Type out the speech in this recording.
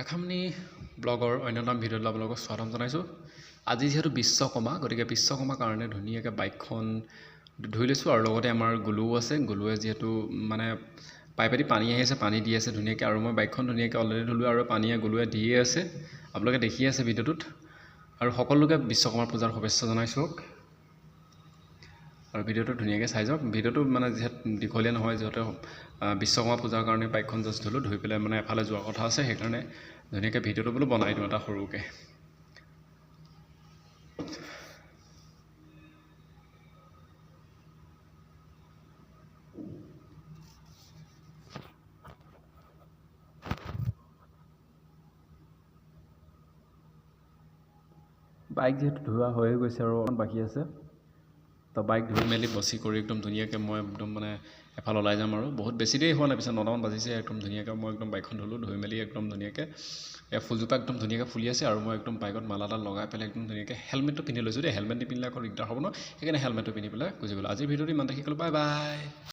ৰেখামণি ব্লগৰ অন্যতম ভিডিঅ'ত আপোনালোকক স্বাগতম জনাইছোঁ। আজি যিহেতু বিশ্বকৰ্মা গতিকে বিশ্বকৰ্মাৰ কাৰণে ধুনীয়াকৈ বাইকখন ধুই লৈছোঁ আৰু লগতে আমাৰ গুলুও আছে। গুলুৱে যিহেতু মানে পাইপেদি পানী আহি আছে পানী দি আছে ধুনীয়াকৈ আৰু মই বাইকখন ধুনীয়াকৈ অলৰেডি ধুলোঁ আৰু পানীয়ে গুলুৱে দিয়ে আছে। আপোনালোকে দেখিয়ে আছে ভিডিঅ'টোত। আৰু সকলোকে বিশ্বকৰ্মা পূজাৰ শুভেচ্ছা জনাইছোঁ। আৰু ভিডিঅ'টো ধুনীয়াকৈ চাই যাওক। ভিডিঅ'টো মানে যিহেতু দীঘলীয়া নহয় যিহেতু বিশ্বকৰ্মা পূজাৰ কাৰণে বাইকখন জাষ্ট ধুলোঁ ধুই পেলাই মানে এফালে যোৱাৰ কথা আছে সেইকাৰণে ধুনীয়াকৈ ভিডিঅ'টো বোলো বনাই দিওঁ এটা সৰুকৈ। বাইক যিহেতু ধোৱা হৈয়ে গৈছে আৰু অকণ বাকী আছে। তো বাইক ধুই মেলি বচি কৰি একদম ধুনীয়াকৈ মই একদম মানে এফালে ওলাই যাম আৰু। বহুত বেছি দেৰি হোৱা নাই পিছত নটামান বাজিছে একদম ধুনীয়াকৈ মই একদম বাইকখন ধুলোঁ ধুই মেলি একদম ধুনীয়াকৈ ফুলজোপা একদম ধুনীয়াকৈ ফুলি আছে আৰু মই একদম বাইকত মালা এডাল লগাই পেলাই একদম ধুনীয়াকৈ হেলমেটটো পিন্ধি লৈছোঁ দেই। হেলমেট নিপিন্ধিলে আকৌ দিগদাৰ হ'ব ন? সেইকাৰণে হেলমেটটো পিন্ধি পেলাই গুচি গ'লোঁ। আজিৰ ভিডিঅ'টো ইমানতে শিকিলোঁ বাই বাই